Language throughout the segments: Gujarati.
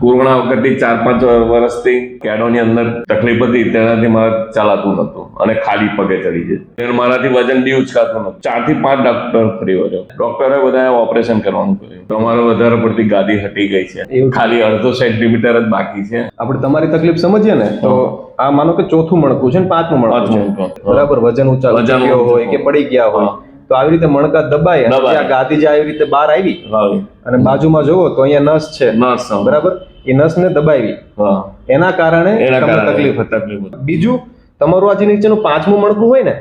કોરોના વખતથી ચાર પાંચ વર્ષથી કેડોની અંદર તકલીફ હતી તેનાથી મારે ચાલાતું નતું અને ખાલી પગે ચડી જાય મારાથી વજન બી ઉચકાતું નતું ચારથી પાંચ ડોક્ટર ફરી વળ્યો. ડોક્ટરે બધા ઓપરેશન કરવાનું કહ્યું તમારે વધારે પડતી ગાદી હટી ગઈ છે. ખાલી અડધો સેન્ટીમીટર જ બાકી છે. આપણે તમારી તકલીફ સમજીએ ને તો આ માનો કે ચોથું મણકું છે ને પાંચમું મણકું છે? બરાબર વજન ઊંચા વજન હોય કે પડી ગયા હોય. તો આવી રીતે મણકા દબાય અને જે ગાદી જે આવી રીતે બહાર આવી અને બાજુમાં જોવો તો અહીંયા નસ છે. નસ બરાબર? એ નસને દબાવી. એના કારણે તકલીફ હતી. બીજું તમારું આ જે નીચેનું પાંચમું મણકું હોય ને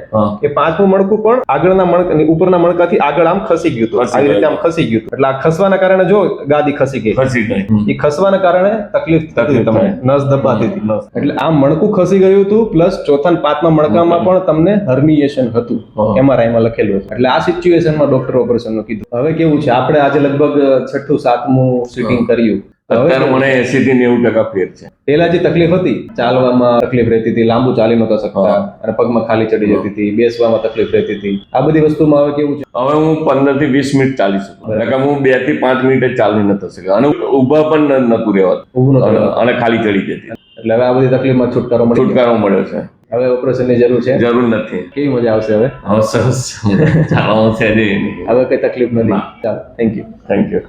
એ પાંચમું મણકું પણ આગળના મણકા ઉપરના મણકાથી આગળ આમ ખસી ગયું હતું. આવી રીતે આમ ખસી ગયું એટલે આ ખસવાના કારણે જો ગાદી ખસી ગઈ. એ ખસવાના કારણે તકલીફ થતી તમને. નસ દબાતી હતી. એટલે આ મણકું ખસી ગયું હતું પ્લસ ચોથા પાંચમા મણકામાં પણ તમને હર્નિએશન હતું. એમઆરઆઈમાં એમઆરઆઈ લખેલું હતું. એટલે આ સિચ્યુએશનમાં ડોક્ટર ઓપરેશનનું કીધું. હવે કેવું છે? આપણે આજે લગભગ છઠ્ઠું સાતમું સિટિંગ કર્યું. અત્યારે મને એસી થી નેવું ટકા ફેર છે. પેલા જે તકલીફ હતી ચાલવામાં તકલીફ રહેતી હતી લાંબુ ચાલી નતો શકતા અને પગમાં ખાલી ચડી જતી હતી બેસવામાં તકલીફ રહેતી હતી. આ બધી વસ્તુમાં હવે કેવું છે? હવે હું પંદરથી વીસ મિનિટ ચાલી શકું. એટલે કે હું બેથી પાંચ મિનિટ ચાલી નતો શક્યો. અને ઊભા પણ નતું રહેવાતું. અને- ખાલી ચડી જતી. એટલે હવે આ બધી તકલીફમાં છુટકારો મળ્યો છુટકારો મળ્યો છે. હવે ઓપરેશનની જરૂર છે? જરૂર નથી. કેવી મજા આવશે હવે? હવે સરસ. હવે કઈ તકલીફ નથી. ના. ચાલો થેન્ક યુ થેન્ક યુ